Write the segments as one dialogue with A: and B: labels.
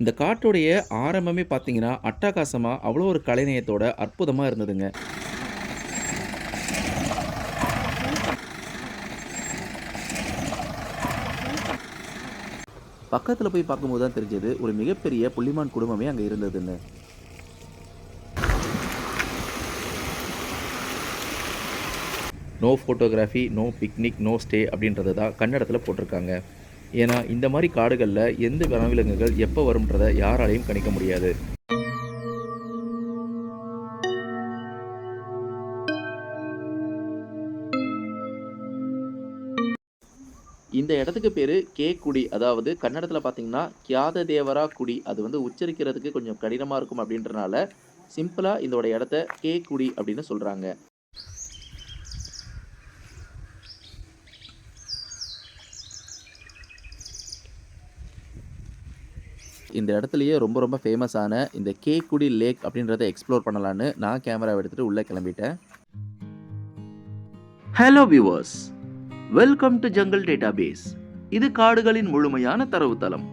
A: இந்த காட்டுடைய ஆரம்பமே பார்த்தீங்கன்னா, அட்டகாசமாக அவ்வளோ ஒரு கலைநயத்தோட அற்புதமாக இருந்ததுங்க. பக்கத்தில் போய் பார்க்கும்போது தான் தெரிஞ்சது, ஒரு மிகப்பெரிய புள்ளிமான் குடும்பமே அங்கே இருந்ததுன்னு. No photography, no picnic, no stay அப்படின்றது தான் கன்னடத்தில் போட்டிருக்காங்க. ஏன்னா, இந்த மாதிரி காடுகளில் எந்த வனவிலங்குகள் எப்போ வரும்ன்றத யாராலையும் கணிக்க முடியாது. இந்த இடத்துக்கு பேர் கே குடி. அதாவது கன்னடத்தில் பார்த்தீங்கன்னா, கியாத தேவரா குடி. அது வந்து உச்சரிக்கிறதுக்கு கொஞ்சம் கடினமாக இருக்கும் அப்படின்றனால, சிம்பிளாக இதோட இடத்த கே குடி அப்படின்னு சொல்கிறாங்க இந்த இடத்துலையே ரொம்ப ரொம்ப ஃபேமஸான இந்த கேக்குடி குடி லேக் அப்படின்றத எக்ஸ்ப்ளோர் பண்ணலான்னு நான் கேமராவை எடுத்துட்டு உள்ளே கிளம்பிட்டேன். Hello viewers welcome to jungle database இது காடுகளின் முழுமையான தரவுத்தளம்.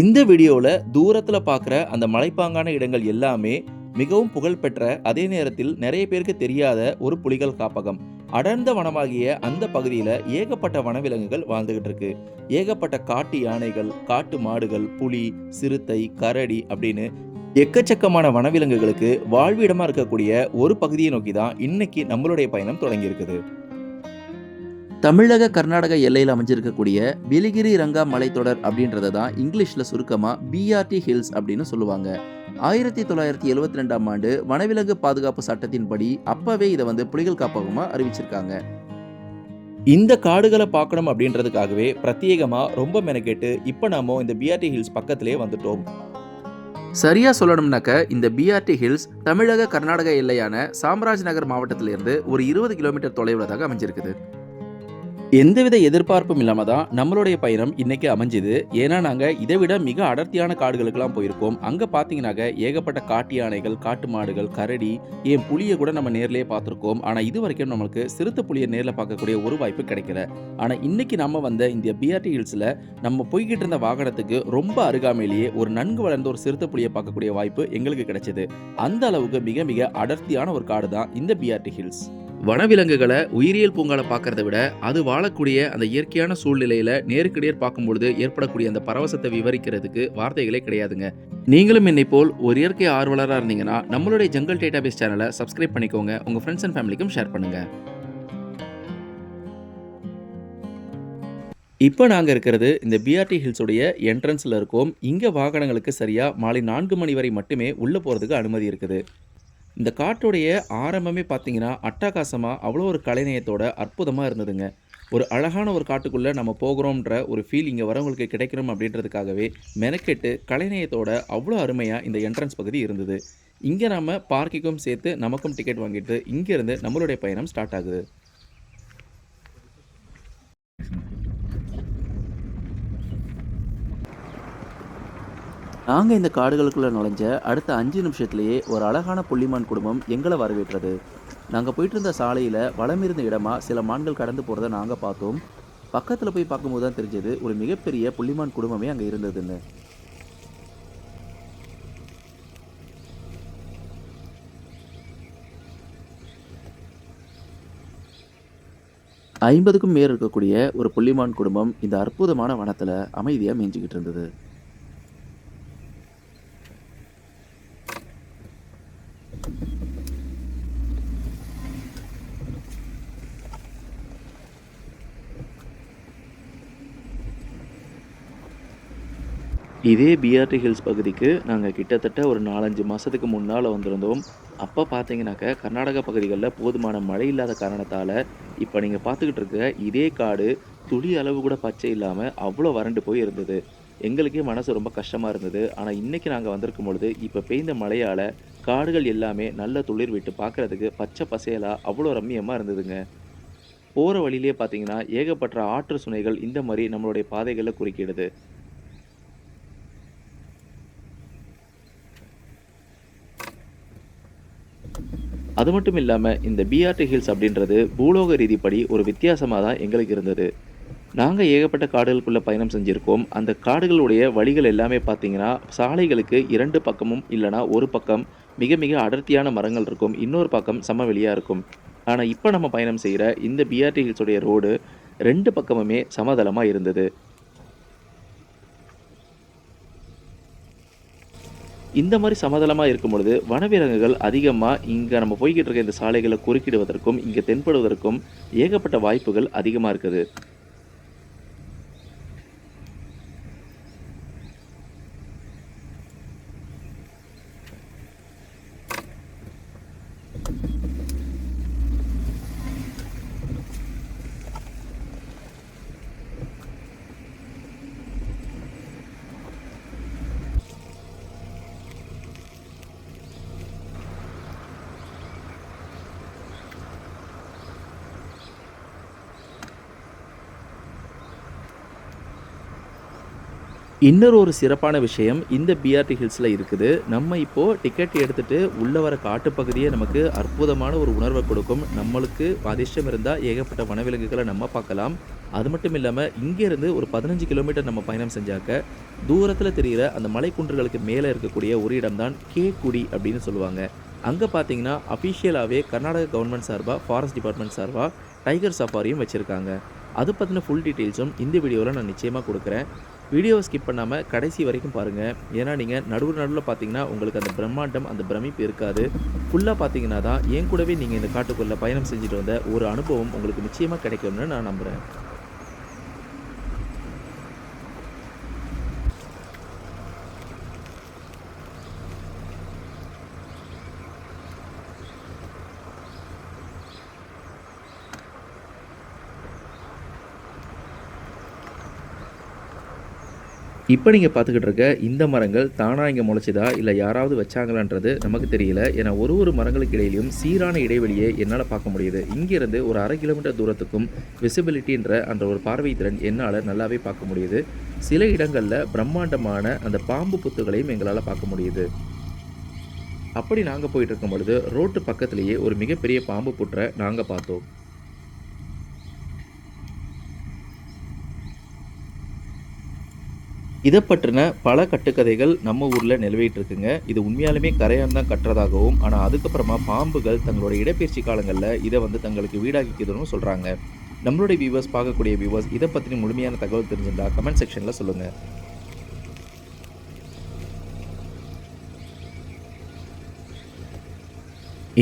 A: இந்த வீடியோவில் தூரத்தில் பார்க்குற அந்த மலைப்பாங்கான இடங்கள் எல்லாமே மிகவும் புகழ்பெற்ற அதே நேரத்தில் நிறைய பேருக்கு தெரியாத ஒரு புலிகள் காப்பகம். அடர்ந்த வனமாகிய அந்த பகுதியில் ஏகப்பட்ட வனவிலங்குகள் வாழ்ந்துகிட்டு இருக்கு. ஏகப்பட்ட காட்டு யானைகள் காட்டு மாடுகள் புலி சிறுத்தை கரடி அப்படின்னு எக்கச்சக்கமான வனவிலங்குகளுக்கு வாழ்விடமாக இருக்கக்கூடிய ஒரு பகுதியை நோக்கி தான் இன்னைக்கு நம்மளுடைய பயணம் தொடங்கியிருக்குது தமிழக கர்நாடக எல்லையில் அமைஞ்சிருக்கக்கூடிய பிலிகிரி ரங்கா மலைத்தொடர் அப்படின்றத தான் இங்கிலீஷில் சுருக்கமாக பிஆர்டி ஹில்ஸ் அப்படின்னு சொல்லுவாங்க. ஆயிரத்தி தொள்ளாயிரத்தி எழுவத்தி ரெண்டாம் ஆண்டு வனவிலங்கு பாதுகாப்பு சட்டத்தின்படி அப்பவே இதை வந்து புலிகள் காப்பகமாக அறிவிச்சிருக்காங்க. இந்த காடுகளை பார்க்கணும் அப்படின்றதுக்காகவே பிரத்யேகமாக ரொம்ப மெனக்கெட்டு இப்போ நாம இந்த பிஆர்டி ஹில்ஸ் பக்கத்திலே வந்துட்டோம். சரியா சொல்லணும்னாக்க இந்த பிஆர்டி ஹில்ஸ் தமிழக கர்நாடக எல்லையான சாம்ராஜ் நகர் மாவட்டத்திலிருந்து ஒரு இருபது கிலோமீட்டர் தொலைவில் தான் அமைஞ்சிருக்குது. எந்தவித எதிர்பார்ப்பும் இல்லாமல் தான் நம்மளுடைய பயணம் இன்னைக்கு அமைஞ்சுது. ஏன்னா நாங்கள் இதை விட மிக அடர்த்தியான காடுகளுக்கெல்லாம் போயிருக்கோம். அங்கே பார்த்தீங்கன்னாக்க ஏகப்பட்ட காட்டு யானைகள் காட்டு மாடுகள் கரடி ஏன் புலியை கூட நம்ம நேர்லேயே பார்த்துருக்கோம் ஆனால் இது வரைக்கும் நம்மளுக்கு சிறுத்தை புலியை நேரில் பார்க்கக்கூடிய ஒரு வாய்ப்பு கிடைக்கல. ஆனால் இன்னைக்கு நம்ம வந்த இந்த பிஆர்டி ஹில்ஸில் நம்ம போய்கிட்டு இருந்த வாகனத்துக்கு ரொம்ப அருகாமையிலேயே ஒரு நன்கு வளர்ந்த ஒரு சிறுத்தை புலியை பார்க்கக்கூடிய வாய்ப்பு எங்களுக்கு கிடைச்சது. அந்த அளவுக்கு மிக மிக அடர்த்தியான ஒரு காடு தான் இந்த பிஆர்டி ஹில்ஸ் வனவிலங்குகளை உயிரியல் பூங்கால பார்க்கறத விட அது வாழக்கூடிய அந்த இயற்கையான சூழ்நிலையில நேருக்கு நேர் பார்க்கும்பொழுது ஏற்படக்கூடிய அந்த பரவசத்தை விவரிக்கிறதுக்கு வார்த்தைகளே கிடையாதுங்க. நீங்களும் என்னை போல் ஒரு இயற்கை ஆர்வலராக இருந்தீங்கன்னா நம்மளுடைய ஜங்கல் டேட்டாபேஸ் சேனலை சப்ஸ்கிரைப் பண்ணிக்கோங்க. உங்க ஃப்ரெண்ட்ஸ் அண்ட் ஃபேமிலிக்கும் ஷேர் பண்ணுங்க. இப்போ நாங்கள் இருக்கிறது இந்த பிஆர்டி ஹில்ஸுடைய என்ட்ரன்ஸில் இருக்கோம். இங்கே வாகனங்களுக்கு சரியாக மாலை நான்கு மணி வரை மட்டுமே உள்ளே போகிறதுக்கு அனுமதி இருக்குது. இந்த காட்டுடைய ஆரம்பமே பார்த்தீங்கன்னா அட்டகாசமாக அவ்வளோ ஒரு கலைநயத்தோட அற்புதமாக இருந்ததுங்க. ஒரு அழகான ஒரு காட்டுக்குள்ளே நம்ம போகிறோம்ன்ற ஒரு ஃபீல் இங்கே வரவங்களுக்கு கிடைக்கணும் அப்படின்றதுக்காகவே மெனக்கெட்டு கலைநயத்தோட அவ்வளோ அருமையாக இந்த என்ட்ரன்ஸ் பகுதி இருந்தது. இங்கே நாம் பார்க்கிங்கும் சேர்த்து நமக்கும் டிக்கெட் வாங்கிட்டு இங்கேருந்து நம்மளுடைய பயணம் ஸ்டார்ட் ஆகுது. நாங்கள் இந்த காடுகளுக்குள்ளே நுழைஞ்ச அடுத்த அஞ்சு நிமிஷத்துலேயே ஒரு அழகான புள்ளிமான் குடும்பம் எங்களை வரவேற்றது. நாங்கள் போயிட்டு இருந்த சாலையில் வளம் இருந்த இடமா சில மான்கள் கடந்து போகிறத நாங்கள் பார்த்தோம். பக்கத்தில் போய் பார்க்கும்போது தான் தெரிஞ்சது ஒரு மிகப்பெரிய புள்ளிமான் குடும்பமே அங்கே இருந்ததுன்னு. ஐம்பதுக்கும் மேல் இருக்கக்கூடிய ஒரு புள்ளிமான் குடும்பம் இந்த அற்புதமான வனத்தில் அமைதியாக மேய்ஞ்சிக்கிட்டு இருந்தது. இதே பிஆர்டி ஹில்ஸ் பகுதிக்கு நாங்கள் கிட்டத்தட்ட ஒரு நாலஞ்சு மாதத்துக்கு முன்னால் வந்திருந்தோம். அப்போ பார்த்தீங்கன்னாக்க கர்நாடக பகுதிகளில் போதுமான மழை இல்லாத காரணத்தால் இப்போ நீங்கள் பார்த்துக்கிட்டு இருக்க இதே காடு துளி அளவு கூட பச்சை இல்லாமல் அவ்வளோ வறண்டு போய் இருந்தது. எங்களுக்கே மனசு ரொம்ப கஷ்டமாக இருந்தது. ஆனால் இன்றைக்கி நாங்கள் வந்திருக்கும் பொழுது இப்போ பெய்ந்த மழையால் காடுகள் எல்லாமே நல்ல துளிர் விட்டு பார்க்குறதுக்கு பச்சை பசேலாக அவ்வளோ ரம்மியமாக இருந்ததுங்க. போகிற வழியிலே பார்த்தீங்கன்னா ஏகப்பட்ட ஆற்று சுனைகள் இந்த மாதிரி நம்மளுடைய பாதைகளை குறுக்கிடுது. அது மட்டும் இல்லாமல் இந்த பிஆர்டி ஹில்ஸ் அப்படின்றது பூலோக ரீதிப்படி ஒரு வித்தியாசமாக தான் எங்களுக்கு இருந்தது. நாங்கள் ஏகப்பட்ட காடுகளுக்குள்ள பயணம் செஞ்சுருக்கோம். அந்த காடுகளுடைய வழிகள் எல்லாமே பார்த்தீங்கன்னா சாலைகளுக்கு இரண்டு பக்கமும் இல்லைனா ஒரு பக்கம் மிக மிக அடர்த்தியான மரங்கள் இருக்கும். இன்னொரு பக்கம் சமவெளியாக இருக்கும். ஆனால் இப்போ நம்ம பயணம் செய்கிற இந்த பிஆர்டி ஹில்ஸுடைய ரோடு ரெண்டு பக்கமுமே சமதளமாக இருந்தது. இந்த மாதிரி சமதளமாக இருக்கும் பொழுது வனவிலங்குகள் அதிகமாக இங்கே நம்ம போய்கிட்டு இருக்க இந்த சாலைகளை குறுக்கிடுவதற்கும் இங்கே தென்படுவதற்கும் ஏகப்பட்ட வாய்ப்புகள் அதிகமாக இருக்குது. இன்னொரு ஒரு சிறப்பான விஷயம் இந்த பிஆர்டி ஹில்ஸில் இருக்குது. நம்ம இப்போது டிக்கெட் எடுத்துகிட்டு உள்ளே வர காட்டுப்பகுதியே நமக்கு அற்புதமான ஒரு உணர்வை கொடுக்கும். நம்மளுக்கு அதிர்ஷ்டம் இருந்தால் ஏகப்பட்ட வனவிலங்குகளை நம்ம பார்க்கலாம். அது மட்டும் இல்லாமல் இங்கேருந்து ஒரு பதினஞ்சு கிலோமீட்டர் நம்ம பயணம் செஞ்சாக்க தூரத்தில் தெரிகிற அந்த மலைக்குன்றுகளுக்கு மேலே இருக்கக்கூடிய ஒரு இடம்தான் கேக்குடி அப்படின்னு சொல்லுவாங்க. அங்கே பார்த்தீங்கன்னா அஃபிஷியலாகவே கர்நாடக கவர்மெண்ட் சார்பாக ஃபாரஸ்ட் டிபார்ட்மெண்ட் சார்பாக டைகர் சஃபாரியும் வச்சுருக்காங்க. அது பற்றின ஃபுல் டீட்டெயில்ஸும் இந்த வீடியோவில் நான் நிச்சயமாக கொடுக்குறேன். வீடியோவை ஸ்கிப் பண்ணாமல் கடைசி வரைக்கும் பாருங்கள் ஏன்னா நீங்கள் நடுவு நடுவில் பார்த்தீங்கன்னா உங்களுக்கு அந்த பிரம்மாண்டம் அந்த பிரமிப்பு இருக்காது. ஃபுல்லாக பார்த்தீங்கன்னா தான் என் கூடவே நீங்கள் இந்த காட்டுக்குள்ளே பயணம் செஞ்சுட்டு வந்த ஒரு அனுபவம் உங்களுக்கு நிச்சயமாக கிடைக்கும்னு நான் நம்புகிறேன் இப்போ நீங்கள் பார்த்துக்கிட்டு இருக்க இந்த மரங்கள் தானாக இங்கே முளைச்சதா இல்லை யாராவது வச்சாங்களான்றது நமக்கு தெரியல. ஏன்னா ஒரு ஒரு மரங்களுக்கு இடையிலும் சீரான இடைவெளியை என்னால் பார்க்க முடியுது. இங்கேருந்து ஒரு அரை கிலோமீட்டர் தூரத்துக்கும் விசிபிலிட்டின்ற அந்த ஒரு பார்வை திறன் என்னால் நல்லாவே பார்க்க முடியுது. சில இடங்களில் பிரம்மாண்டமான அந்த பாம்பு புத்துகளையும் எங்களால் பார்க்க முடியுது. அப்படி நாங்கள் போயிட்டு இருக்கும் பொழுது ரோட்டு பக்கத்துலேயே ஒரு மிகப்பெரிய பாம்பு புற்றை நாங்கள் பார்த்தோம். இதை பற்றின பல கட்டுக்கதைகள் நம்ம ஊரில் நிலவிட்டு இருக்குங்க இது உண்மையாலுமே கரையான் தான் கட்டுறதாகவும் ஆனால் அதுக்கப்புறமா பாம்புகள் தங்களோட இடப்பெயர்ச்சி காலங்களில் இதை வந்து தங்களுக்கு வீடாக்கிக்குதுன்னு சொல்கிறாங்க நம்மளுடைய வியூவர்ஸ் பார்க்கக்கூடிய வியூவர்ஸ் இதை பற்றின முழுமையான தகவல் தெரிஞ்சிருந்தா கமெண்ட் செக்ஷனில் சொல்லுங்கள்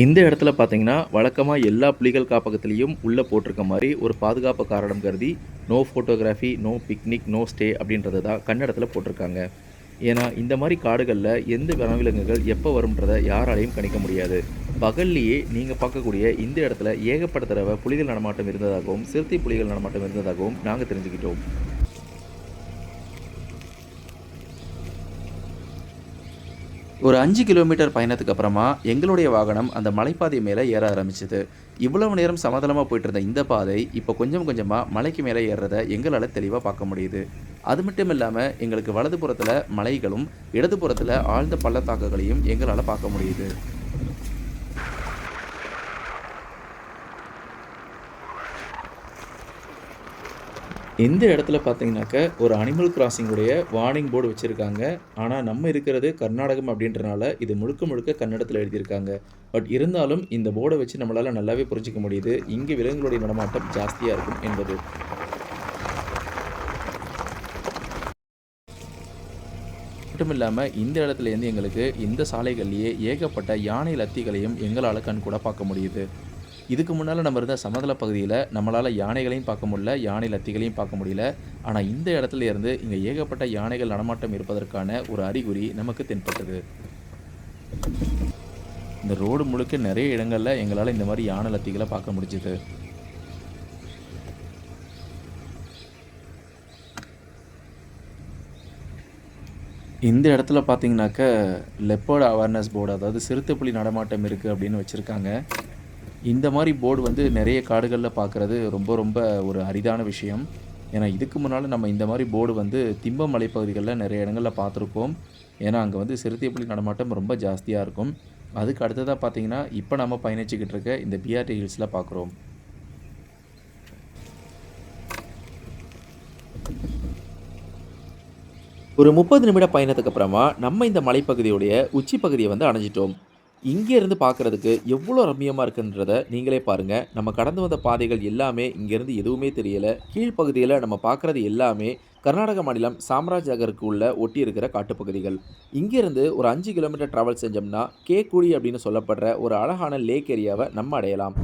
A: இந்த இடத்துல பார்த்தீங்கன்னா வழக்கமாக எல்லா புலிகள் காப்பகத்திலையும் உள்ளே போட்டிருக்க மாதிரி ஒரு பாதுகாப்பு காரணம் கருதி no photography no picnic no stay அப்படின்றது தான் கன்னடத்தில் போட்டிருக்காங்க. ஏன்னா இந்த மாதிரி காடுகளில் எந்த வனவிலங்குகள் எப்போ வரும்ன்றதை யாராலையும் கணிக்க முடியாது. பகல்லையே நீங்கள் பார்க்கக்கூடிய இந்த இடத்துல ஏகப்பட்ட தடவை புலிகள் நடமாட்டம் இருந்ததாகவும் சிறுத்தை புலிகள் நடமாட்டம் இருந்ததாகவும் நாங்கள் தெரிஞ்சுக்கிட்டோம். ஒரு அஞ்சு கிலோமீட்டர் பயணத்துக்கு அப்புறமா எங்களுடைய வாகனம் அந்த மலைப்பாதை மேலே ஏற ஆரம்பிச்சது. இவ்வளவு நேரம் சமதளமாக போயிட்டு இருந்த இந்த பாதை இப்போ கொஞ்சம் கொஞ்சமாக மலைக்கு மேலே ஏறுறத எங்களால் தெளிவாக பார்க்க முடியுது. அது மட்டும் இல்லாமல் எங்களுக்கு வலதுபுறத்தில் மலைகளும் இடதுபுறத்தில் ஆழ்ந்த பள்ளத்தாக்குகளையும் எங்களால் பார்க்க முடியுது. இந்த இடத்துல பார்த்தீங்கன்னாக்க ஒரு அனிமல் கிராசிங்குடைய வார்னிங் போர்டு வச்சுருக்காங்க. ஆனால் நம்ம இருக்கிறது கர்நாடகம் அப்படின்றனால இது முழுக்க முழுக்க கன்னடத்தில் எழுதியிருக்காங்க. பட் இருந்தாலும் இந்த போர்டை வச்சு நம்மளால் நல்லாவே புரிஞ்சிக்க முடியுது. இங்கே விலங்குகளுடைய நடமாட்டம் ஜாஸ்தியாக இருக்கும் என்பது. மட்டும் இல்லாமல் இந்த இடத்துலேருந்து எங்களுக்கு இந்த சாலைகள்லேயே ஏகப்பட்ட யானை லத்திகளையும் எங்களால் கண் கூட பார்க்க முடியுது. இதுக்கு முன்னால் நம்ம இருந்த சமதள பகுதியில் நம்மளால் யானைகளையும் பார்க்க முடியல யானை லத்திகளையும் பார்க்க முடியல. ஆனால் இந்த இடத்துல இருந்து இங்கே ஏகப்பட்ட யானைகள் நடமாட்டம் இருப்பதற்கான ஒரு அறிகுறி நமக்கு தென்பட்டது. இந்த ரோடு முழுக்க நிறைய இடங்களில் எங்களால் இந்த மாதிரி யானை லத்திகளை பார்க்க முடிஞ்சுது. இந்த இடத்துல பார்த்தீங்கன்னாக்க லெப்பர்ட் அவேர்னஸ் போர்டு அதாவது சிறுத்தைப்புலி நடமாட்டம் இருக்குது அப்படின்னு வச்சுருக்காங்க. இந்த மாதிரி போர்டு வந்து நிறைய காடுகளில் பார்க்குறது ரொம்ப ரொம்ப ஒரு அரிதான விஷயம். ஏன்னா இதுக்கு முன்னால் நம்ம இந்த மாதிரி போர்டு வந்து திம்ப மலைப்பகுதிகளில் நிறைய இடங்களில் பார்த்துருக்கோம் ஏன்னா அங்கே வந்து சிறுத்தை புலி நடமாட்டம் ரொம்ப ஜாஸ்தியாக இருக்கும். அதுக்கு அடுத்ததாக பார்த்தீங்கன்னா இப்போ நம்ம பயணிச்சுக்கிட்டு இருக்க இந்த பிஆர்டி ஹில்ஸில் பார்க்குறோம் ஒரு முப்பது நிமிட பயணத்துக்கு அப்புறமா நம்ம இந்த மலைப்பகுதியுடைய உச்சி பகுதியை வந்து அணைஞ்சிட்டோம் இங்கே இருந்து பார்க்குறதுக்கு எவ்வளோ ரம்மியமாக இருக்குன்றத நீங்களே பாருங்கள் நம்ம கடந்து வந்த பாதைகள் எல்லாமே இங்கேருந்து எதுவுமே தெரியலை. கீழ்ப்பகுதியில் நம்ம பார்க்குறது எல்லாமே கர்நாடக மாநிலம் சாம்ராஜ் நகருக்கு உள்ள ஒட்டி இருக்கிற காட்டுப்பகுதிகள். இங்கேருந்து ஒரு அஞ்சு கிலோமீட்டர் ட்ராவல் செஞ்சோம்னா கேக்குடி அப்படின்னு சொல்லப்படுற ஒரு அழகான லேக் ஏரியாவை நம்ம அடையலாம்.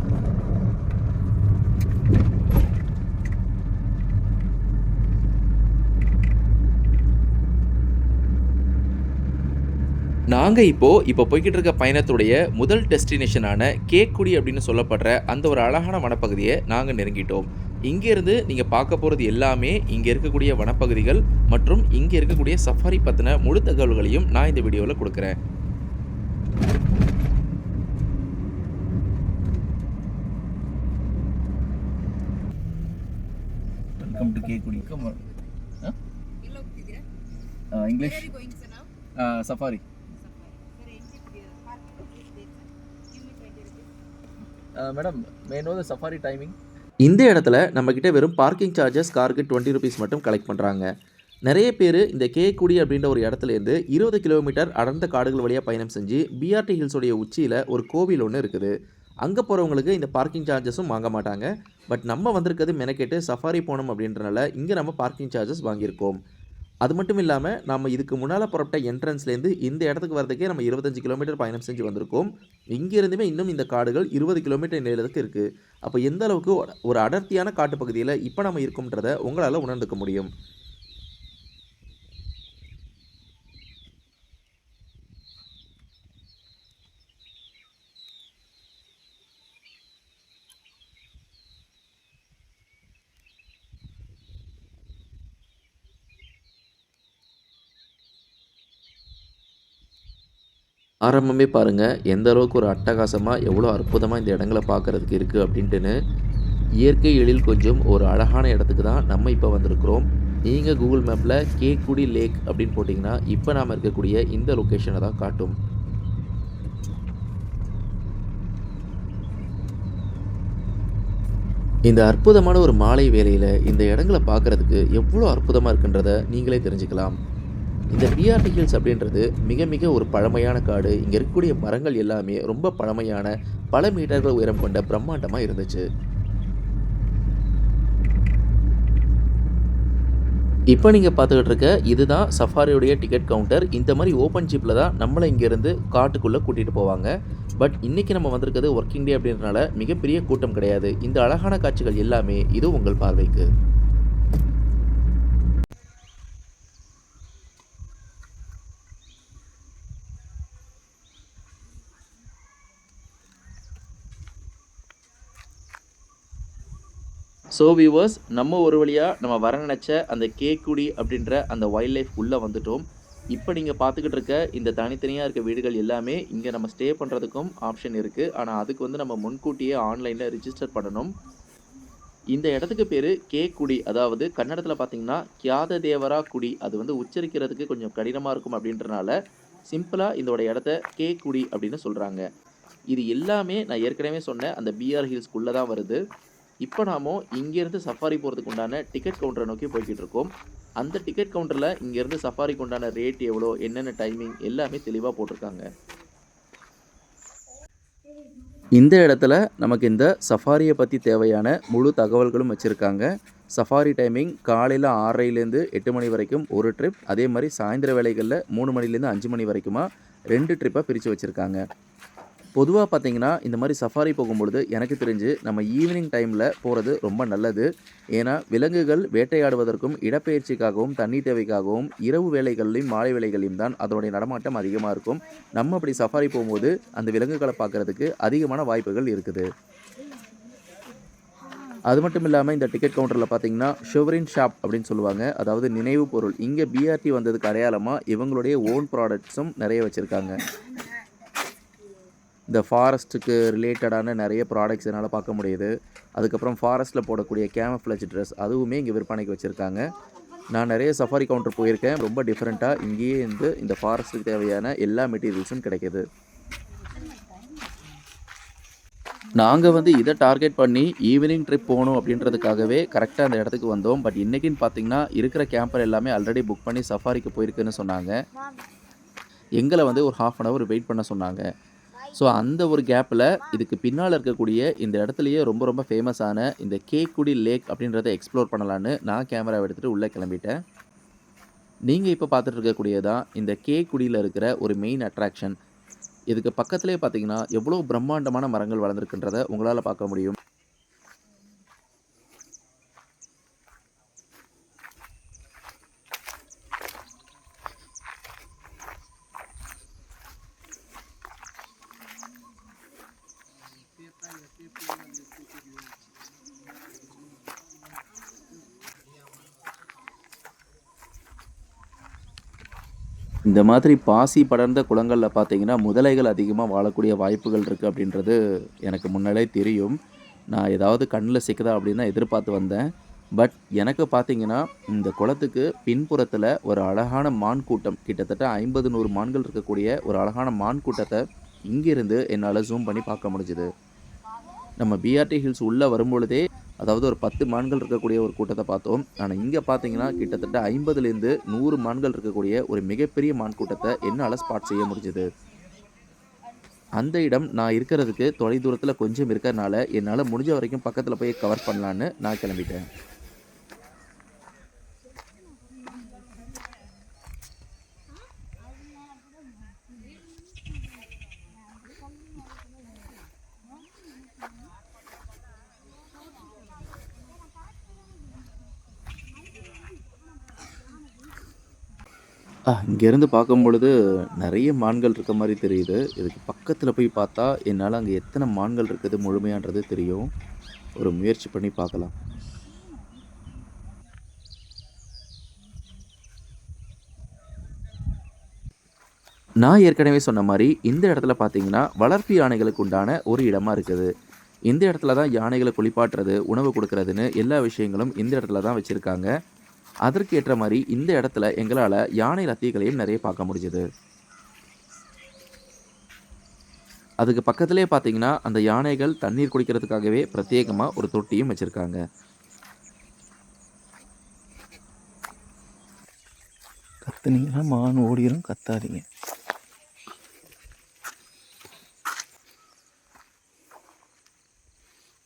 A: நாங்கள் இப்போது இப்போ போய்கிட்டு இருக்க பயணத்துடைய முதல் டெஸ்டினேஷனான கேக்குடி அப்படின்னு சொல்லப்படுற அந்த ஒரு அழகான வனப்பகுதியை நாங்கள் நெருங்கிட்டோம். இங்கேருந்து நீங்கள் பார்க்க போகிறது எல்லாமே இங்கே இருக்கக்கூடிய வனப்பகுதிகள் மற்றும் இங்கே இருக்கக்கூடிய சஃபாரி பற்றின முழு தகவல்களையும் நான் இந்த வீடியோவில் கொடுக்குறேன்.
B: Welcome to K Gudi English safari
C: madam may no the safari timing
A: இந்த இடத்துல நம்மக்கிட்ட வெறும் பார்க்கிங் சார்ஜஸ் காருக்கு டுவெண்ட்டி ருபீஸ் மட்டும் கலெக்ட் பண்ணுறாங்க நிறைய பேர் இந்த கேக்குடி அப்படின்ற ஒரு இடத்துலேருந்து இருபது கிலோமீட்டர் அடர்ந்த காடுகள் வழியாக பயணம் செஞ்சு பிஆர்டி ஹில்ஸுடைய உச்சியில் ஒரு கோவில் ஒன்று இருக்குது. அங்கே போகிறவங்களுக்கு இந்த பார்க்கிங் சார்ஜஸும் வாங்க மாட்டாங்க. பட் நம்ம வந்திருக்கிறது மெனக்கெட்டு சஃபாரி போனோம் அப்படின்றனால இங்கே நம்ம பார்க்கிங் சார்ஜஸ் வாங்கியிருக்கோம். அது மட்டும் இல்லாமல் நம்ம இதுக்கு முன்னால் புறப்பட்ட என்ட்ரன்ஸ்லேருந்து இந்த இடத்துக்கு வரதுக்கே நம்ம இருபத்தஞ்சு கிலோமீட்டர் பயணம் செஞ்சு வந்திருக்கோம். இங்கேருந்துமே இன்னும் இந்த காடுகள் இருபது கிலோமீட்டர் நேரத்துக்கு இருக்குது அப்போ எந்த அளவுக்கு ஒரு- அடர்த்தியான அடர்த்தியான காட்டுப்பகுதியில் இப்போ நம்ம இருக்கோம்ன்றதை உங்களால் உணர்ந்துக்க முடியும். ஆரம்பமே பாருங்கள் எந்த அளவுக்கு ஒரு அட்டகாசமாக எவ்வளோ அற்புதமாக இந்த இடங்களை பார்க்குறதுக்கு இருக்குது அப்படின்ட்டுன்னு இயற்கை எழில் கொஞ்சம் ஒரு அழகான இடத்துக்கு தான் நம்ம இப்போ வந்திருக்கிறோம். நீங்கள் கூகுள் மேப்பில் கேக்குடி லேக் அப்படின்னு போட்டிங்கன்னா இப்போ நாம் இருக்கக்கூடிய இந்த லொக்கேஷனை தான் காட்டும். இந்த அற்புதமான ஒரு மாலை வேலையில் இந்த இடங்களை பார்க்குறதுக்கு எவ்வளோ அற்புதமாக இருக்குன்றத நீங்களே தெரிஞ்சுக்கலாம். இந்த பிஆர்டி ஹில்ஸ் அப்படின்றது மிக மிக ஒரு பழமையான காடு. இங்கே இருக்கக்கூடிய மரங்கள் எல்லாமே ரொம்ப பழமையான பல மீட்டர்கள் உயரம் கொண்ட பிரம்மாண்டமாக இருந்துச்சு. இப்போ நீங்கள் பார்த்துக்கிட்டு இருக்க இதுதான் சஃபாரியுடைய டிக்கெட் கவுண்டர் இந்த மாதிரி ஓப்பன் ஜிப்பில் தான் நம்மளை இங்கேருந்து காட்டுக்குள்ளே கூட்டிகிட்டு போவாங்க. பட் இன்றைக்கி நம்ம வந்திருக்கிறது ஒர்க்கிங் டே அப்படின்றனால மிகப்பெரிய கூட்டம் கிடையாது. இந்த அழகான காட்சிகள் எல்லாமே இது உங்கள் பார்வைக்கு. ஸோ வியூவர்ஸ் நம்ம ஒரு வழியாக நம்ம வர நினச்ச அந்த கேக்குடி அப்படின்ற அந்த வைல்ட் லைஃப் உள்ளே வந்துட்டோம். இப்போ நீங்கள் பார்த்துக்கிட்டு இருக்க இந்த தனித்தனியாக இருக்க வீடுகள் எல்லாமே இங்கே நம்ம ஸ்டே பண்ணுறதுக்கும் ஆப்ஷன் இருக்குது ஆனால் அதுக்கு வந்து நம்ம முன்கூட்டியே ஆன்லைனில் ரிஜிஸ்டர் பண்ணணும். இந்த இடத்துக்கு பேர் கேக்குடி. அதாவது கன்னடத்தில் பார்த்தீங்கன்னா கியாத தேவரா குடி அது வந்து உச்சரிக்கிறதுக்கு கொஞ்சம் கடினமாக இருக்கும் அப்படின்றனால சிம்பிளாக இதோட இடத்த கேக்குடி அப்படின்னு சொல்கிறாங்க இது எல்லாமே நான் ஏற்கனவே சொன்ன அந்த பிஆர் ஹில்ஸ்குள்ளே தான் வருது. இப்போ நாம இங்கேருந்து சஃபாரி போகிறதுக்கு உண்டான டிக்கெட் கவுண்டரை நோக்கி போய்கிட்டு இருக்கோம். அந்த டிக்கெட் கவுண்டரில் இங்கேருந்து சஃபாரிக்கு உண்டான ரேட் எவ்வளோ என்னென்ன டைமிங் எல்லாமே தெளிவாக போட்டிருக்காங்க. இந்த இடத்துல நமக்கு இந்த சஃபாரியை பற்றி தேவையான முழு தகவல்களும் வச்சுருக்காங்க. சஃபாரி டைமிங் காலையில் ஆறரைலேருந்து எட்டு மணி வரைக்கும் ஒரு ட்ரிப் அதே மாதிரி சாயந்தர வேலைகளில் மூணு மணிலேருந்து அஞ்சு மணி வரைக்குமா ரெண்டு ட்ரிப்பாக பிரித்து வச்சுருக்காங்க. பொதுவாக பார்த்தீங்கன்னா இந்த மாதிரி சஃபாரி போகும்பொழுது எனக்கு தெரிஞ்சு நம்ம ஈவினிங் டைமில் போகிறது ரொம்ப நல்லது. ஏன்னா விலங்குகள் வேட்டையாடுவதற்கும் இடப்பெயர்ச்சிக்காகவும் தண்ணி தேவைக்காகவும் இரவு வேலைகளிலையும் மாலை வேலைகளையும் தான் அதனுடைய நடமாட்டம் அதிகமாக இருக்கும். நம்ம அப்படி சஃபாரி போகும்போது அந்த விலங்குகளை பார்க்குறதுக்கு அதிகமான வாய்ப்புகள் இருக்குது. அது மட்டும் இல்லாமல் இந்த டிக்கெட் கவுண்டரில் பார்த்தீங்கன்னா ஷுவரின் ஷாப் அப்படின்னு சொல்லுவாங்க. அதாவது நினைவு பொருள். இங்கே பிஆர்டி வந்ததுக்கு அடையாளமாக இவங்களுடைய ஓன் ப்ராடக்ட்ஸும் நிறைய வச்சுருக்காங்க. இந்த ஃபாரஸ்ட்டுக்கு ரிலேட்டடான நிறைய ப்ராடக்ட்ஸ் என்னால் பார்க்க முடியுது அதுக்கப்புறம் ஃபாரஸ்ட்டில் போடக்கூடிய கேமஃப்ளஜ் ட்ரெஸ் அதுவுமே இங்கே விற்பனைக்கு வச்சுருக்காங்க நான் நிறைய சஃபாரி கவுண்டர் போயிருக்கேன் ரொம்ப டிஃப்ரெண்ட்டாக இங்கேயே இருந்து இந்த ஃபாரஸ்ட்டுக்கு தேவையான எல்லா மெட்டீரியல்ஸும் கிடைக்கிது நாங்கள் வந்து இதை டார்கெட் பண்ணி ஈவினிங் ட்ரிப் போகணும் அப்படின்றதுக்காகவே கரெக்டாக அந்த இடத்துக்கு வந்தோம். பட் இன்றைக்கின்னு பார்த்தீங்கன்னா, இருக்கிற கேம்பர் எல்லாமே ஆல்ரெடி புக் பண்ணி சஃபாரிக்கு போயிருக்குன்னு சொன்னாங்க. எங்களை வந்து ஒரு 1/2 அன் ஹவர் வெயிட் பண்ண சொன்னாங்க. ஸோ அந்த ஒரு கேப்பில் இதுக்கு பின்னால் இருக்கக்கூடிய இந்த இடத்துலையே ரொம்ப ரொம்ப ஃபேமஸான இந்த கேக்குடி லேக் அப்படின்றத எக்ஸ்ப்ளோர் பண்ணலான்னு நான் கேமராவை எடுத்துகிட்டு உள்ளே கிளம்பிட்டேன். நீங்கள் இப்போ பார்த்துட்டு இருக்கக்கூடியதான் இந்த கேக்குடியில் இருக்கிற ஒரு மெயின் அட்ராக்ஷன். இதுக்கு பக்கத்துலேயே பார்த்தீங்கன்னா, எவ்வளோ பிரம்மாண்டமான மரங்கள் வளர்ந்துருக்குன்றத உங்களால் பார்க்க முடியும். இந்த மாதிரி பாசி படர்ந்த குளங்களில் பார்த்தீங்கன்னா, முதலைகள் அதிகமாக வாழக்கூடிய வாய்ப்புகள் இருக்குது அப்படின்றது எனக்கு முன்னாலே தெரியும். நான் ஏதாவது கண்ணில் சிக்குதா அப்படின்னு எதிர்பார்த்து வந்தேன். பட் எனக்கு பார்த்தீங்கன்னா, இந்த குளத்துக்கு பின்புறத்தில் ஒரு அழகான மான் கூட்டம் கிட்டத்தட்ட 50, 100 மான்கள் இருக்கக்கூடிய ஒரு அழகான மான் கூட்டத்தை இங்கிருந்து என்னால் ஜூம் பண்ணி பார்க்க முடிஞ்சது. நம்ம பிஆர்டி ஹில்ஸ் உள்ளே வரும்பொழுதே, அதாவது ஒரு 10 மான்கள் இருக்கக்கூடிய ஒரு கூட்டத்தை பார்த்தோம். ஆனால் இங்கே பார்த்தீங்கன்னா, கிட்டத்தட்ட 50லேருந்து 100 மான்கள் இருக்கக்கூடிய ஒரு மிகப்பெரிய மான் கூட்டத்தை என்னால் ஸ்பாட் செய்ய முடிஞ்சது. அந்த இடம் நான் இருக்கிறதுக்கு தொலைதூரத்தில கொஞ்சம் இருக்கிறதுனால என்னால் முடிஞ்ச வரைக்கும் பக்கத்தில் போய் கவர் பண்ணலான்னு நான் கிளம்பிட்டேன். ஆ இங்கேருந்து பார்க்கும்பொழுது நிறைய மான்கள் இருக்க மாதிரி தெரியுது. இதுக்கு பக்கத்தில் போய் பார்த்தா, என்னால் அங்கே எத்தனை மான்கள் இருக்குது முழுமையான்றது தெரியும். ஒரு முயற்சி பண்ணி பார்க்கலாம். நான் ஏற்கனவே சொன்ன மாதிரி இந்த இடத்துல பார்த்தீங்கன்னா, வளர்ப்பு யானைகளுக்கு உண்டான ஒரு இடமா இருக்குது. இந்த இடத்துல தான் யானைகளை குளிப்பாட்டுறது, உணவு கொடுக்கறதுன்னு எல்லா விஷயங்களும் இந்த இடத்துல தான் வச்சுருக்காங்க அதற்கு ஏற்ற மாதிரி இந்த இடத்துல எங்களால் யானை ரத்திகளையும் நிறைய பார்க்க முடிஞ்சது. அதுக்கு பக்கத்திலே பார்த்தீங்கன்னா, அந்த யானைகள் தண்ணீர் குடிக்கிறதுக்காகவே பிரத்யேகமாக ஒரு தொட்டியும் வச்சுருக்காங்க
C: கத்துனீங்கன்னா மான் ஓடிரும். கத்தாதீங்க.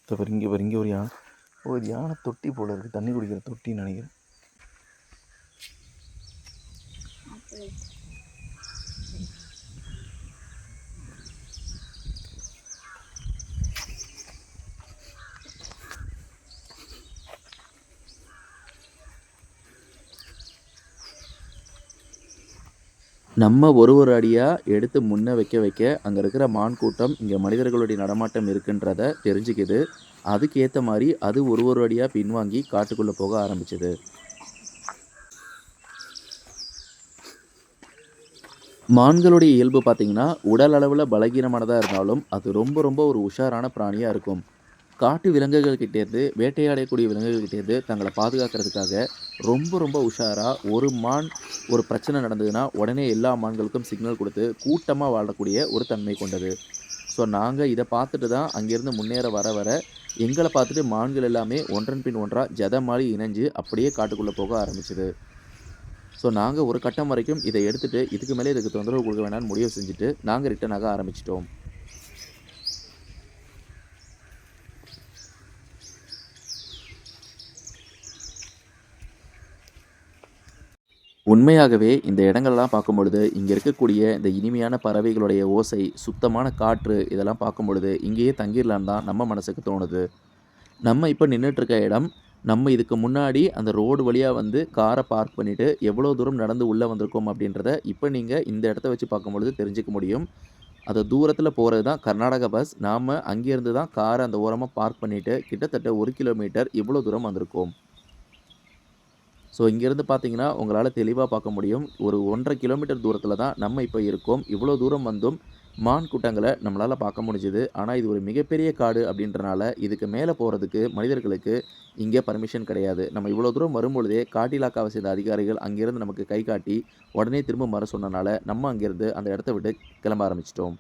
C: இதோ பாரு ஒரு யானை. ஒரு யானை தொட்டி போல இருக்குது தண்ணி குடிக்கிற தொட்டின்னு நினைக்கிறேன்
A: நம்ம ஒரு ஒரு அடியாக எடுத்து முன்ன வைக்க வைக்க, அங்கே இருக்கிற மான் கூட்டம் இங்கே மனிதர்களுடைய நடமாட்டம் இருக்குன்றத தெரிஞ்சுக்குது. அதுக்கேற்ற மாதிரி அது ஒரு ஒரு அடியாக பின்வாங்கி காட்டுக்குள்ளே போக ஆரம்பிச்சது. மான்களுடைய இயல்பு பார்த்திங்கன்னா உடல் அளவில் பலகீனமானதாக இருந்தாலும், அது ரொம்ப ரொம்ப ஒரு உஷாரான பிராணியாக இருக்கும். காட்டு விலங்குகள் கிட்டேருந்து, வேட்டையாடக்கூடிய விலங்குகள் கிட்டேருந்து தங்களை பாதுகாக்கிறதுக்காக ரொம்ப ரொம்ப உஷாராக ஒரு மான் ஒரு பிரச்சனை நடந்ததுன்னா, உடனே எல்லா மான்களுக்கும் சிக்னல் கொடுத்து கூட்டமாக வாழக்கூடிய ஒரு தன்மை கொண்டது. ஸோ நாங்கள் இதை பார்த்துட்டு தான் அங்கேருந்து முன்னேற வர வர, எங்களை பார்த்துட்டு மான்கள் எல்லாமே ஒன்றன் பின் ஒன்றாக ஜத மாதிரி இணைஞ்சு அப்படியே காட்டுக்குள்ளே போக ஆரம்பிச்சது. ஸோ நாங்கள் ஒரு கட்டம் வரைக்கும் இதை எடுத்துகிட்டு இதுக்கு மேலே இதுக்கு தொந்தரவு கொடுக்க வேணாம்னு முடிவு செஞ்சுட்டு, நாங்கள் ரிட்டர்னாக ஆக உண்மையாகவே இந்த இடங்கள்லாம் பார்க்கும்பொழுது, இங்கே இருக்கக்கூடிய இந்த இனிமையான பறவைகளுடைய ஓசை, சுத்தமான காற்று இதெல்லாம் பார்க்கும் பொழுது இங்கேயே தங்கிரலான்னு தான் நம்ம மனசுக்கு தோணுது. நம்ம இப்போ நின்றுட்டுருக்க இடம், நம்ம இதுக்கு முன்னாடி அந்த ரோடு வழியாக வந்து காரை பார்க் பண்ணிவிட்டு எவ்வளோ தூரம் நடந்து உள்ளே வந்திருக்கோம் அப்படின்றத, இப்போ நீங்கள் இந்த இடத்த வச்சு பார்க்கும் பொழுது தெரிஞ்சுக்க முடியும். அதை தூரத்தில் போகிறது தான் கர்நாடகா பஸ். நாம் அங்கேருந்து தான் காரை அந்த ஓரமாக பார்க் பண்ணிவிட்டு கிட்டத்தட்ட ஒரு கிலோமீட்டர் இவ்வளோ தூரம் வந்திருக்கோம். ஸோ இங்கேருந்து பார்த்தீங்கன்னா, உங்களால் தெளிவாக பார்க்க முடியும். ஒரு 1 1/2 கிலோமீட்டர் தூரத்தில் தான் நம்ம இப்போ இருக்கோம். இவ்வளோ தூரம் வந்தும் மான் கூட்டங்களை நம்மளால் பார்க்க முடிஞ்சுது ஆனால் இது ஒரு மிகப்பெரிய காடு அப்படின்றனால, இதுக்கு மேலே போகிறதுக்கு மனிதர்களுக்கு இங்கே பர்மிஷன் கிடையாது. நம்ம இவ்வளோ தூரம் வரும்பொழுதே காட்டிலாக்காவை சேர்ந்த அதிகாரிகள் அங்கேருந்து நமக்கு கை காட்டி, உடனே திரும்ப வர சொன்னனால, நம்ம அங்கேருந்து அந்த இடத்த விட்டு கிளம்ப ஆரம்பிச்சிட்டோம்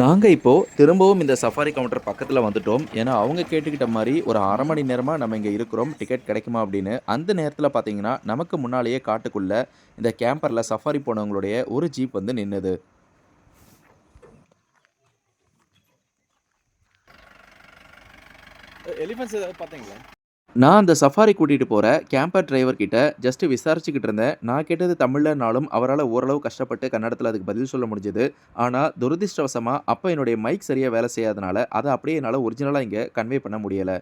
A: நாங்கள் இப்போது திரும்பவும் இந்த சஃபாரி கவுண்டர் பக்கத்தில் வந்துட்டோம். ஏன்னா அவங்க கேட்டுக்கிட்ட மாதிரி ஒரு அரை மணி நேரமாக நம்ம இங்கே இருக்கிறோம். டிக்கெட் கிடைக்குமா அப்படின்னு. அந்த நேரத்தில் பார்த்தீங்கன்னா நமக்கு முன்னாலேயே காட்டுக்குள்ளே இந்த கேம்பரில் சஃபாரி போனவங்களுடைய ஒரு ஜீப் வந்து நின்னுது.
C: எலிஃபென்ட்ஸ் ஏதாவது பார்த்தீங்களா?
A: நான் அந்த சஃபாரி கூட்டிகிட்டு போகிற கேம்பர் டிரைவர்கிட்ட ஜஸ்ட்டு விசாரிச்சுக்கிட்டு இருந்தேன். நான் கேட்டது தமிழ்லனாலும் அவரால் ஓரளவு கஷ்டப்பட்டு கன்னடத்தில் அதுக்கு பதில் சொல்ல முடிஞ்சது. ஆனால் துரதிர்ஷ்டவசமாக அப்போ என்னுடைய மைக் சரியாக வேலை செய்யாதனால அதை அப்படியே என்னால் ஒரிஜினலாக இங்கே கன்வே பண்ண முடியலை.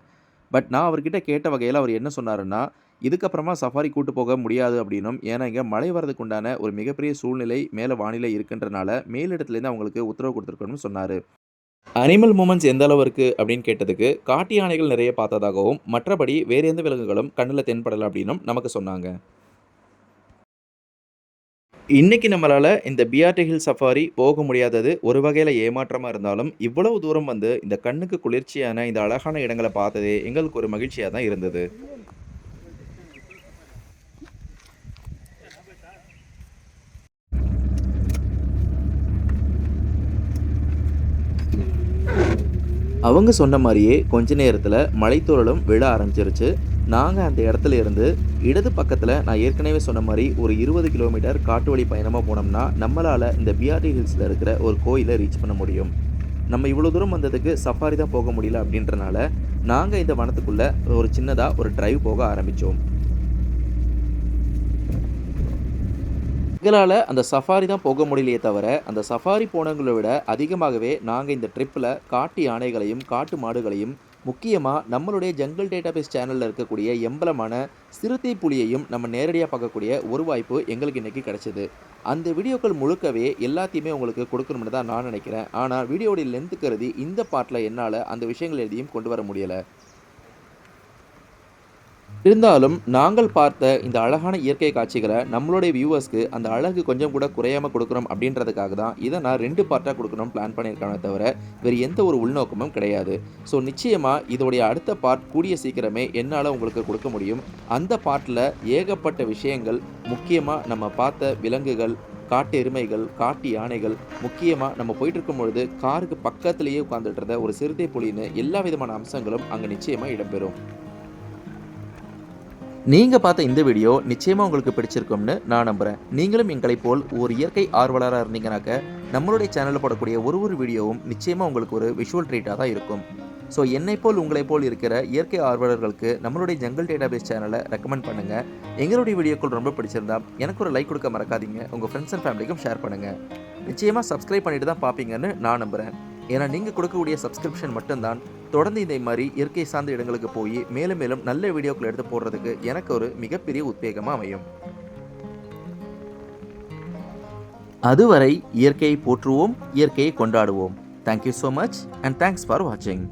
A: பட் நான் அவர்கிட்ட கேட்ட வகையில் அவர் என்ன சொன்னாருன்னா இதுக்கப்புறமா சஃபாரி கூட்டு போக முடியாது அப்படின்னும். ஏன்னா இங்கே மழை வரதுக்கு உண்டான ஒரு மிகப்பெரிய சூழ்நிலை மேலே வானிலை இருக்குன்றனால மேலிடத்துலேருந்து அவங்களுக்கு உத்தரவு கொடுத்துருக்கணும்னு சொன்னார். அனிமல் மூமெண்ட்ஸ் எந்த அளவு இருக்குது அப்படின்னு கேட்டதுக்கு காட்டு யானைகள் நிறைய பார்த்ததாகவும் மற்றபடி வேறு எந்த விலங்குகளும் கண்ணில் தென்படலை அப்படின்னும் நமக்கு சொன்னாங்க. இன்னைக்கு நம்மளால் இந்த பிஆர்டி ஹில் சஃபாரி போக முடியாதது ஒரு வகையில் ஏமாற்றமாக இருந்தாலும் இவ்வளவு தூரம் வந்து இந்த கண்ணுக்கு குளிர்ச்சியான இந்த அழகான இடங்களை பார்த்ததே எங்களுக்கு ஒரு மகிழ்ச்சியாக தான் இருந்தது. அவங்க சொன்ன மாதிரியே கொஞ்ச நேரத்தில் மலைத்தூரலும் விழ ஆரம்பிச்சிருச்சு. நாங்கள் அந்த இடத்துல இருந்து இடது பக்கத்தில் நான் ஏற்கனவே சொன்ன மாதிரி ஒரு இருபது கிலோமீட்டர் காட்டு வழி பயணமாக போனோம்னா நம்மளால் இந்த பிஆர்டி ஹில்ஸில் இருக்கிற ஒரு கோயிலை ரீச் பண்ண முடியும். நம்ம இவ்வளோ தூரம் வந்ததுக்கு சஃபாரி தான் போக முடியல அப்படின்றனால நாங்கள் இந்த வனத்துக்குள்ளே ஒரு சின்னதாக ஒரு டிரைவ் போக ஆரம்பித்தோம் எங்களால் அந்த சஃபாரி தான் போக முடியலையே தவிர அந்த சஃபாரி போனவங்களை விட அதிகமாகவே நாங்கள் இந்த ட்ரிப்பில் காட்டு யானைகளையும் காட்டு மாடுகளையும் முக்கியமாக நம்மளுடைய ஜங்கிள் டேட்டாபேஸ் சேனலில் இருக்கக்கூடிய எம்பலமான சிறுத்தை புலியையும் நம்ம நேரடியாக பார்க்கக்கூடிய ஒரு வாய்ப்பு எங்களுக்கு இன்றைக்கி கிடச்சிது. அந்த வீடியோக்கள் முழுக்கவே எல்லாத்தையுமே உங்களுக்கு கொடுக்கணும்னு தான் நான் நினைக்கிறேன். ஆனால் வீடியோடைய லென்த்து கருதி இந்த பாட்டில் என்னால் அந்த விஷயங்கள் எதையும் கொண்டு வர முடியலை. இருந்தாலும் நாங்கள் பார்த்த இந்த அழகான இயற்கை காட்சிகளை நம்மளுடைய வியூவர்ஸ்க்கு அந்த அழகு கொஞ்சம் கூட குறையாமல் கொடுக்குறோம் அப்படின்றதுக்காக தான் இதை நான் ரெண்டு பார்ட்டாக கொடுக்கணும் பிளான் பண்ணியிருக்கானே தவிர வேறு எந்த ஒரு உள்நோக்கமும் கிடையாது. ஸோ நிச்சயமாக இதோடைய அடுத்த பார்ட் கூடிய சீக்கிரமே என்னால் உங்களுக்கு கொடுக்க முடியும். அந்த பார்ட்டில் ஏகப்பட்ட விஷயங்கள் முக்கியமாக நம்ம பார்த்த விலங்குகள் காட்டு எருமைகள் காட்டு யானைகள் முக்கியமாக நம்ம போயிட்டு இருக்கும் பொழுது காருக்கு பக்கத்துலேயே உட்காந்துட்டு இருந்த ஒரு சிறுத்தை புலின்னு எல்லா விதமான அம்சங்களும் அங்கே நிச்சயமாக இடம்பெறும். நீங்கள் பார்த்த இந்த வீடியோ நிச்சயமாக உங்களுக்கு பிடிச்சிருக்கும்னு நான் நம்புகிறேன் நீங்களும் எங்களை போல் ஒரு இயற்கை ஆர்வலராக இருந்தீங்கனாக்க நம்மளுடைய சேனலில் போடக்கூடிய ஒரு ஒரு வீடியோவும் நிச்சயமாக உங்களுக்கு ஒரு விஷுவல் ட்ரீட்டாக தான் இருக்கும். ஸோ என்னை போல் உங்களை போல் இருக்கிற இயற்கை ஆர்வலர்களுக்கு நம்மளுடைய ஜங்கல் டேட்டாபேஸ் சேனலை ரெக்கமெண்ட் பண்ணுங்கள் எங்களுடைய வீடியோக்கள் ரொம்ப பிடிச்சிருந்தா எனக்கு ஒரு லைக் கொடுக்க மறக்காதீங்க. உங்கள் ஃப்ரெண்ட்ஸ் அண்ட் ஃபேமிலிக்கும் ஷேர் பண்ணுங்கள் நிச்சயமாக சப்ஸ்கிரைப் பண்ணிட்டு தான் பார்ப்பீங்கன்னு நான் நம்புகிறேன் ஏன்னா நீங்கள் கொடுக்கக்கூடிய சப்ஸ்கிரிப்ஷன் மட்டும்தான். தொடர்ந்து இதே மாதிரி இயற்கை சார்ந்த இடங்களுக்கு போய் மேலும் மேலும் நல்ல வீடியோக்கள் எடுத்து போடுறதுக்கு எனக்கு ஒரு மிகப்பெரிய உத்வேகமாக அமையும். அதுவரை இயற்கையை போற்றுவோம் இயற்கையை கொண்டாடுவோம். Thank you so much and thanks for வாட்சிங்